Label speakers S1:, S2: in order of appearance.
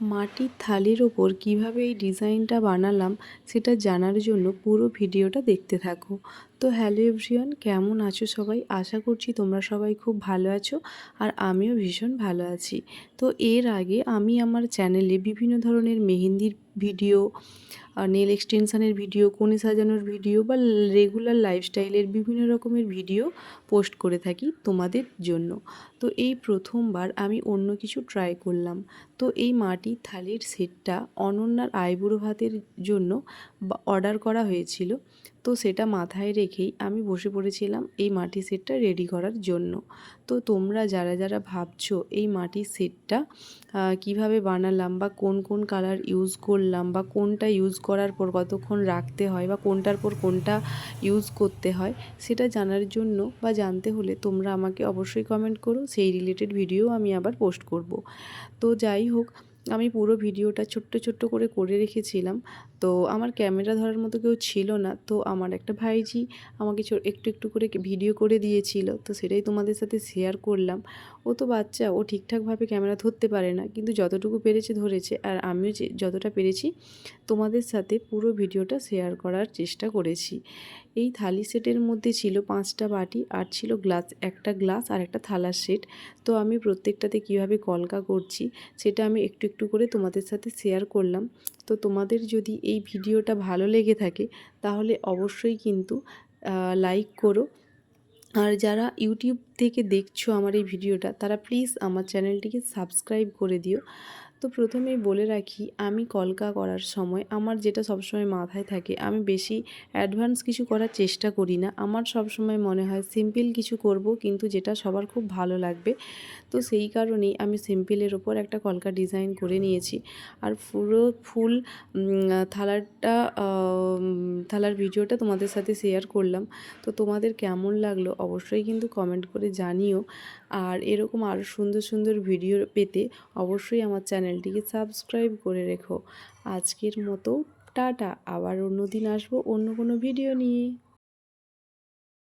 S1: মাটির থালির ওপর কীভাবে এই ডিজাইনটা বানালাম সেটা জানার জন্য পুরো ভিডিওটা দেখতে থাকো। তো হ্যালো এভরিওয়ান, কেমন আছো সবাই? আশা করছি তোমরা সবাই খুব ভালো আছো আর আমিও ভীষণ ভালো আছি। তো এর আগে আমি আমার চ্যানেলে বিভিন্ন ধরনের মেহেন্দির ভিডিও নেল এক্সটেনশানের ভিডিও, কোণে সাজানোর ভিডিও বা রেগুলার লাইফস্টাইলের বিভিন্ন রকমের ভিডিও পোস্ট করে থাকি তোমাদের জন্য। তো এই প্রথমবার আমি অন্য কিছু ট্রাই করলাম। তো এই মাটির থালির সেটটা অনন্যার আইবুড়ো ভাতের জন্য অর্ডার করা হয়েছিল। তো সেটা মাথায় রেখেই আমি বসে পড়েছিলাম এই মাটির সেটটা রেডি করার জন্য। তো তোমরা যারা যারা ভাবছ এই মাটির সেটটা কীভাবে বানালাম বা কোন কোন কালার ইউজ করলাম বা কোনটা ইউজ করার পর কতক্ষণ রাখতে হয় বা কোনটার পর কোনটা ইউজ করতে হয়, সেটা জানার জন্য বা জানতে হলে তোমরা আমাকে অবশ্যই কমেন্ট করো। সেই রিলেটেড ভিডিও আমি আবার পোস্ট করব। তো যাই হোক আমি পুরো ভিডিওটা ছোট্ট ছোট্ট করে করে রেখেছিলাম। তো আমার ক্যামেরা ধরার মতো কেউ ছিল না। তো আমার একটা ভাইজি আমাকে একটু একটু করে ভিডিও করে দিয়েছিল। তো সেটাই তোমাদের সাথে শেয়ার করলাম। ও তো বাচ্চা, ও ঠিকঠাকভাবে ক্যামেরা ধরতে পারে না। কিন্তু যতটুকু পেরেছে ধরেছে। আর আমিও যে, যতটা পেরেছি, তোমাদের সাথে পুরো ভিডিওটা শেয়ার করার চেষ্টা করেছি। এই থালি সেটের মধ্যে ছিল পাঁচটা বাটি, আর ছিল গ্লাস একটা গ্লাস আর একটা থালার সেট তো আমি প্রত্যেকটাতে কীভাবে কলকা করছি, সেটা আমি একটু একটু করে তোমাদের সাথে শেয়ার করলাম। তো তোমাদের যদি এই ভিডিওটা ভালো লেগে থাকে, তাহলে অবশ্যই কিন্তু লাইক করো। আর যারা ইউটিউব থেকে দেখছ আমার এই ভিডিওটা, তারা প্লিজ আমার চ্যানেলটিকে সাবস্ক্রাইব করে দিও। তো প্রথমেই বলে রাখি, আমি কলকা করার সময় আমার যেটা সবসময় মাথায় থাকে, আমি বেশি অ্যাডভান্স কিছু করার চেষ্টা করি না। আমার সবসময় মনে হয় সিম্পল কিছু করব, কিন্তু যেটা সবার খুব ভালো লাগবে। তো সেই কারণেই আমি সিম্পলের ওপর একটা কলকা ডিজাইন করে নিয়েছি। আর পুরো ফুল থালারটা থালার ভিডিওটা তোমাদের সাথে শেয়ার করলাম। তো তোমাদের কেমন লাগল? অবশ্যই কিন্তু কমেন্ট করে জানিও। আর এরকম আরও সুন্দর সুন্দর ভিডিও পেতে অবশ্যই আমার চ্যানেলটিকে সাবস্ক্রাইব করে রেখো। আজকের মতো, টাটা। আবার অন্য দিন আসব অন্য কোনো ভিডিও নিয়ে।